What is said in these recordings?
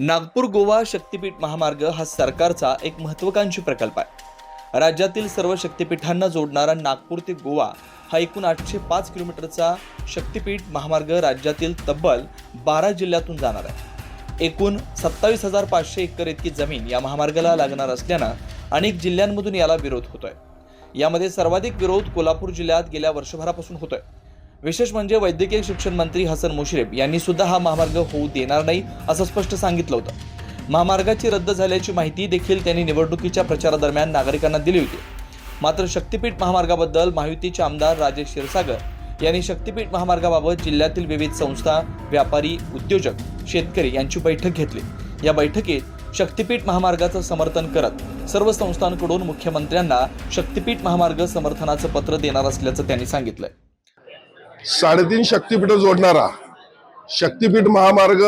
नागपूर गोवा शक्तीपीठ महामार्ग हा सरकारचा एक महत्वाकांक्षी प्रकल्प आहे. राज्यातील सर्व शक्तीपीठांना जोडणारा नागपूर ते गोवा हा एकूण आठशे पाच किलोमीटरचा शक्तीपीठ महामार्ग राज्यातील तब्बल बारा जिल्ह्यातून जाणार आहे. एकूण सत्तावीस हजार पाचशे एकर इतकी जमीन या महामार्गाला लागणार असल्यानं अनेक जिल्ह्यांमधून याला विरोध होतोय. यामध्ये सर्वाधिक विरोध कोल्हापूर जिल्ह्यात गेल्या वर्षभरापासून होतोय. विशेष म्हणजे वैद्यकीय शिक्षण मंत्री हसन मुश्रीफ यांनी सुद्धा हा महामार्ग होऊ देणार नाही असं स्पष्ट सांगितलं होतं. महामार्गाची रद्द झाल्याची माहिती देखील त्यांनी निवडणुकीच्या प्रचारादरम्यान नागरिकांना दिली होती. मात्र शक्तीपीठ महामार्गाबद्दल महायुतीचे आमदार राजेश क्षीरसागर यांनी शक्तीपीठ महामार्गाबाबत जिल्ह्यातील विविध संस्था व्यापारी उद्योजक शेतकरी यांची बैठक घेतली. या बैठकीत शक्तीपीठ महामार्गाचं समर्थन करत सर्व संस्थांकडून मुख्यमंत्र्यांना शक्तीपीठ महामार्ग समर्थनाचं पत्र देणार असल्याचं त्यांनी सांगितलंय. साडेतीन शक्तीपीठ जोडणारा शक्तीपीठ महामार्ग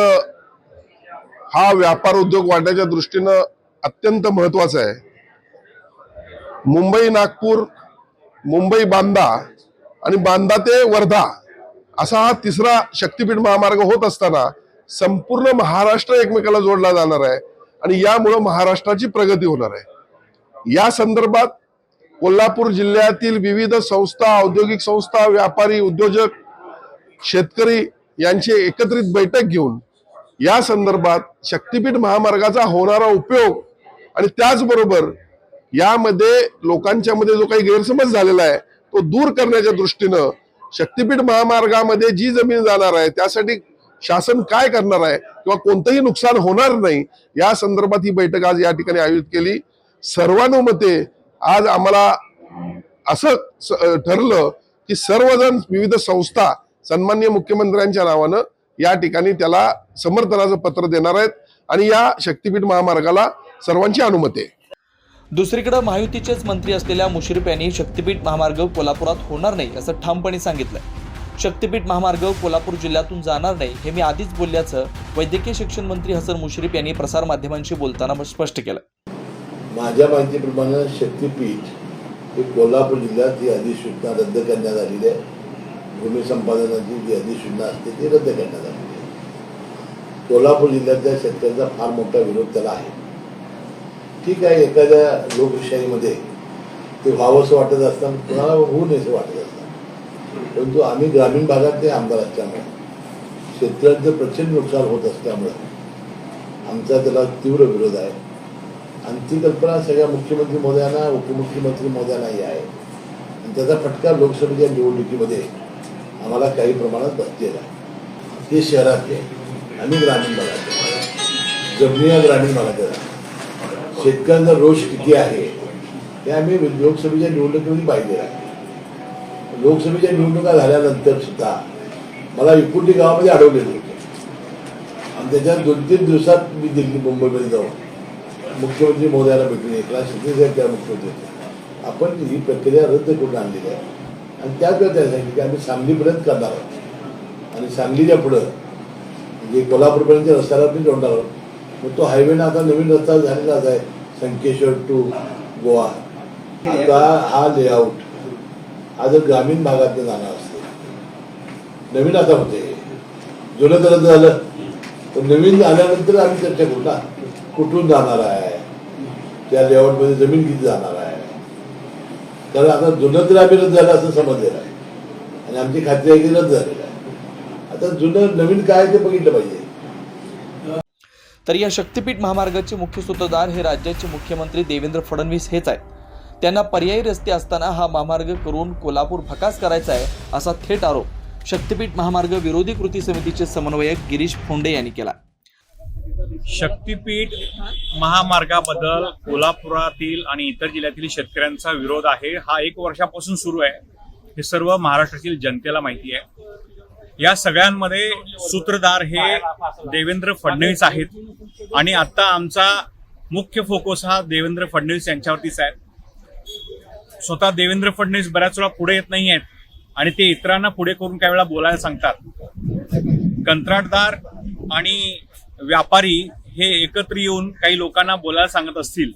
हा व्यापार उद्योग वाढण्याच्या दृष्टीनं अत्यंत महत्त्वाचा आहे. मुंबई नागपूर मुंबई बांदा आणि बांदा ते वर्धा असा हा तिसरा शक्तीपीठ महामार्ग होत असताना संपूर्ण महाराष्ट्र एकमेकाला जोडला जाणार आहे आणि यामुळं महाराष्ट्राची प्रगती होणार आहे. या संदर्भात कोल्हापूर जिल्ह्यातील विविध संस्था औद्योगिक संस्था व्यापारी उद्योजक शेतकरी यांची एकत्रित बैठक घेऊन या संदर्भात शक्तीपीठ महामार्गाचा होणारा उपयोग आणि त्याचबरोबर यामध्ये लोकांच्या मध्ये जो काही गैरसमज झालेला आहे तो दूर करण्याच्या दृष्टीनं शक्तीपीठ महामार्गामध्ये जी जमीन जाणार आहे त्यासाठी शासन काय करणार आहे किंवा कोणतंही नुकसान होणार नाही या संदर्भात ही बैठक आज या ठिकाणी आयोजित केली. सर्वानुमते आज आम्हाला असं ठरलं की सर्वजण विविध संस्था सन्मान्य मुख्यमंत्र्यांच्या नावानं या ठिकाणी त्याला समर्थनाचं पत्र देणार आहेत आणि या शक्तीपीठ महामार्गाला सर्वांची अनुमती आहे. दुसरीकडे महायुतीचेच मंत्री असलेल्या मुश्रीफ यांनी शक्तीपीठ महामार्ग कोल्हापुरात होणार नाही असं ठामपणे सांगितलंय. शक्तीपीठ महामार्ग कोल्हापूर जिल्ह्यातून जाणार नाही हे मी आधीच बोलल्याचं वैद्यकीय शिक्षण मंत्री हसन मुश्रीफ यांनी प्रसारमाध्यमांशी बोलताना स्पष्ट केलं. माझ्या माहितीप्रमाणे शक्तीपीठ हे कोल्हापूर जिल्ह्यात ही अधिसूचना रद्द करण्यात आलेली आहे भूमी संपादनाची जी अधिसूचना असते ती रद्द करण्यात आलेली आहे. कोल्हापूर जिल्ह्यातल्या शेतकऱ्यांचा फार मोठा विरोध त्याला आहे. ठीक आहे एखाद्या लोकशाहीमध्ये ते व्हावंसं वाटत असताना कोणाला होऊ नये असं वाटत असतं. परंतु आम्ही ग्रामीण भागात ते आमदार असल्यामुळे. शेतकऱ्यांचं प्रचंड नुकसान होत असल्यामुळं आमचा त्याला तीव्र विरोध आहे. आणि ती कल्पना सगळ्या मुख्यमंत्री महोदयांना उपमुख्यमंत्री महोदयांनाही आहे. आणि त्याचा फटका लोकसभेच्या निवडणुकीमध्ये आम्हाला काही प्रमाणात बसलेला ते शहरातले आणि ग्रामीण भागातले जमिनी या ग्रामीण भागात शेतकऱ्यांचा रोष किती आहे ते आम्ही लोकसभेच्या निवडणुकीमध्ये पाहिलेलं आहे. लोकसभेच्या निवडणुका झाल्यानंतर सुद्धा मला इकुटी गावामध्ये अडवलेले होते. आणि त्याच्यात दोन तीन दिवसात मी दिल्ली मुंबईमध्ये जाऊन मुख्यमंत्री महोदयाला भेटून एकनाथ शिंदे साहेब त्या मुख्यमंत्री होते. आपण ही प्रक्रिया रद्द करून आणलेली आहे. आणि त्याच वेळेला त्यांनी सांगितलं की आम्ही सांगलीपर्यंत करणार आहोत. आणि सांगलीच्या पुढं म्हणजे कोल्हापूरपर्यंत रस्त्याला पण जोडणार आहोत मग तो हायवेनं आता नवीन रस्ता झालेलाच आहे संकेश्वर टू गोवा. आता हा लेआउट हा जर ग्रामीण भागातनं जाणार असते नवीन आता होते जुनं तर झालं. तर नवीन आल्यानंतर आम्ही चर्चा करू ना कुठून जाणार आहे? त्या लेआउटमध्ये जमीन किती जाणार आहे? कारण आता जुनं तर आम्ही रद्द झालं असं समजलेलं आहे. आणि आमची खात्री आहे की रद्द झालेलं आहे. आता जुनं नवीन काय ते बघितलं पाहिजे. तर या शक्तीपीठ महामार्गाचे मुख्य सूत्रधार हे राज्याचे मुख्यमंत्री देवेंद्र फडणवीस हेच आहेत. त्यांना पर्यायी रस्ते असताना हा महामार्ग करून कोल्हापूर भकास करायचा आहे असा थेट आरोप शक्तीपीठ महामार्ग विरोधी कृती समितीचे समन्वयक गिरीश फोंडे यांनी केला. शक्तीपीठ महामार्गाबद्दल कोल्हापुरातील आणि इतर जिल्ह्यातील शेतकऱ्यांचा विरोध आहे. हा एक वर्षापासून सुरू आहे. हे सर्व महाराष्ट्रातील जनतेला माहिती आहे. या सगळ्यांमध्ये सूत्रधार हे देवेंद्र फडणवीस आहेत. आणि आता आमचा मुख्य फोकस हा देवेंद्र फडणवीस यांच्यावरतीच आहे. स्वतः देवेंद्र फडणवीस बऱ्याच वेळा पुढे येत नाही आहेत. आणि ते इतरांना पुढे करून काही वेळा बोलायला सांगतात. कंत्राटदार आणि व्यापारी हे एकत्र येऊन काही लोकांना बोलायला सांगत असतील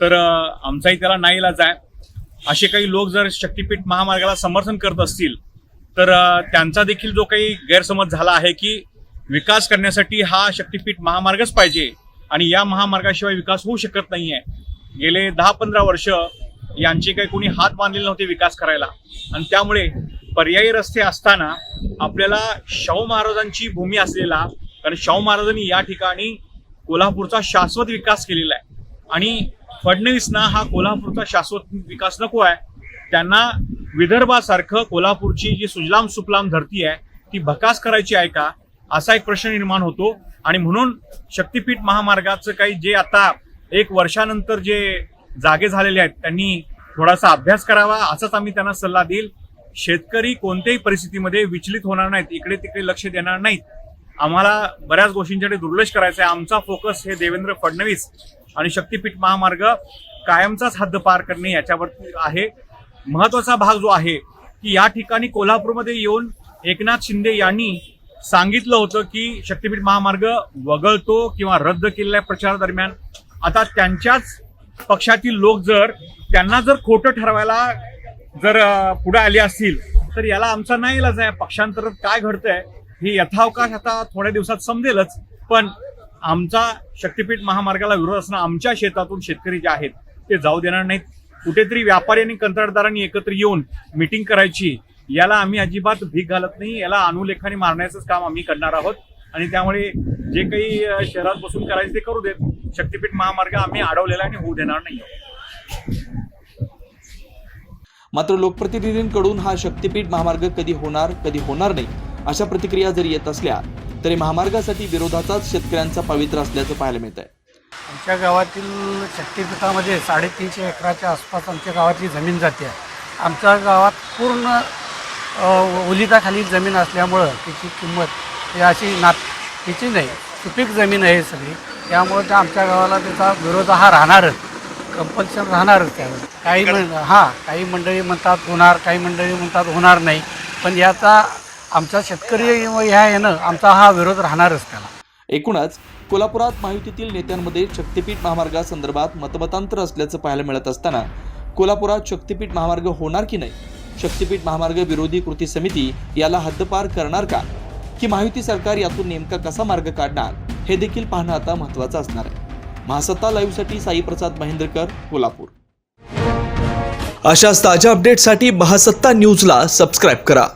तर आमचाही त्याला नाही इलाज आहे. असे काही लोक जर शक्तीपीठ महामार्गाला समर्थन करत असतील तर त्यांचा देखील जो काही गैरसमज झाला आहे की विकास करण्यासाठी हा शक्तीपीठ महामार्गच पाहिजे आणि या महामार्गाशिवाय विकास होऊ शकत नाही आहे गेले दहा पंधरा वर्ष यांचे काही कोणी हात बांधलेले नव्हते विकास करायला आणि त्यामुळे पर्यायी रस्ते असताना आपल्याला शाहू महाराजांची भूमी असलेला कारण शाहू महाराजांनी या ठिकाणी कोल्हापूरचा शाश्वत विकास केलेला आहे. आणि फडणवीसना हा कोल्हापूरचा शाश्वत विकास नको आहे. त्यांना विदर्भासारखं कोल्हापूरची जी सुजलाम सुफलाम धरती आहे ती भकास करायची आहे का? असा एक प्रश्न निर्माण होतो. आणि म्हणून शक्तीपीठ महामार्गाचं काही जे आता एक वर्षानंतर जे जागे झालेले आहेत त्यांनी थोडासा अभ्यास करावा असाच आम्ही त्यांना सल्ला देईल. शेतकरी कोणत्याही परिस्थितीमध्ये विचलित होणार नाहीत इकडे तिकडे लक्ष देणार नाहीत. आम्हाला बऱ्याच गोष्टींच्याकडे दुर्लक्ष करायचं आहे आमचा फोकस हे देवेंद्र फडणवीस आणि शक्तीपीठ महामार्ग कायमचाच हद्दपार करणे याच्यावरती आहे. महत्त्वाचा भाग जो आहे की या ठिकाणी कोल्हापूरमध्ये येऊन एकनाथ शिंदे यांनी सांगितलं होतं की शक्तीपीठ महामार्ग वगळतो किंवा रद्द केलेल्या प्रचारादरम्यान आता त्यांच्याच पक्षातील लोक जर त्यांना जर खोटं ठरवायला जर पुढे आले असतील तर याला आमचा नाही इलाज आहे पक्षांतरात काय घडतंय हे यथावकाश आता थोड्या दिवसात समजेलच पण आमचा शक्तीपीठ महामार्गाला विरोध असणं आमच्या शेतातून शेतकरी जे आहेत ते जाऊ देणार नाहीत. कुठेतरी व्यापारी आणि कंत्राटदारांनी एकत्र येऊन मिटिंग करायची याला आम्ही अजिबात भीक घालत नाही याला अनुलेखाने मारण्याचंच काम आम्ही करणार आहोत. आणि त्यामुळे जे काही शहरात बसून करायचं ते करू देत. शक्तीपीठ महामार्ग आम्ही अडवलेला आणि होऊ देणार नाही. मात्र लोकप्रतिनिधींकडून हा शक्तीपीठ महामार्ग कधी होणार कधी होणार नाही. अशा प्रतिक्रिया जरी येत असल्या तरी महामार्गासाठी विरोधाचाच शेतकऱ्यांचा पवित्र असल्याचं पाहायला मिळत आहे आमच्या गावातील शक्तिपीठामध्ये साडेतीनशे एकराच्या आसपास आमच्या गावातली जमीन जाते. आहे आमच्या गावात पूर्ण ओलिताखाली जमीन असल्यामुळं तिची किंमत ही अशी नात तिची नाही सुपीक जमीन आहे सगळी. त्यामुळं त्या आमच्या गावाला त्याचा विरोध हा राहणारच कंपल्शन राहणारच त्यावर. काही हां काही मंडळी म्हणतात होणार काही मंडळी म्हणतात होणार नाही. पण याचा आमचा शेतकरी ह्या येणं आमचा हा विरोध राहणारच त्याला. एकूणच कोल्हापुरात महायुतीतील नेत्यांमध्ये शक्तीपीठ महामार्गासंदर्भात मतमतांतर असल्याचं पाहायला मिळत असताना कोल्हापुरात शक्तीपीठ महामार्ग होणार की नाही? शक्तीपीठ महामार्ग विरोधी कृती समिती याला हद्दपार करणार का? की महायुती सरकार यातून नेमका कसा मार्ग काढणार? हे देखील पाहणं आता महत्त्वाचं असणार आहे. महासत्ता लाईव्हसाठी साई प्रसाद महेंद्रकर कोल्हापूर. अशाच ताज्या अपडेटसाठी महासत्ता न्यूजला सबस्क्राईब करा.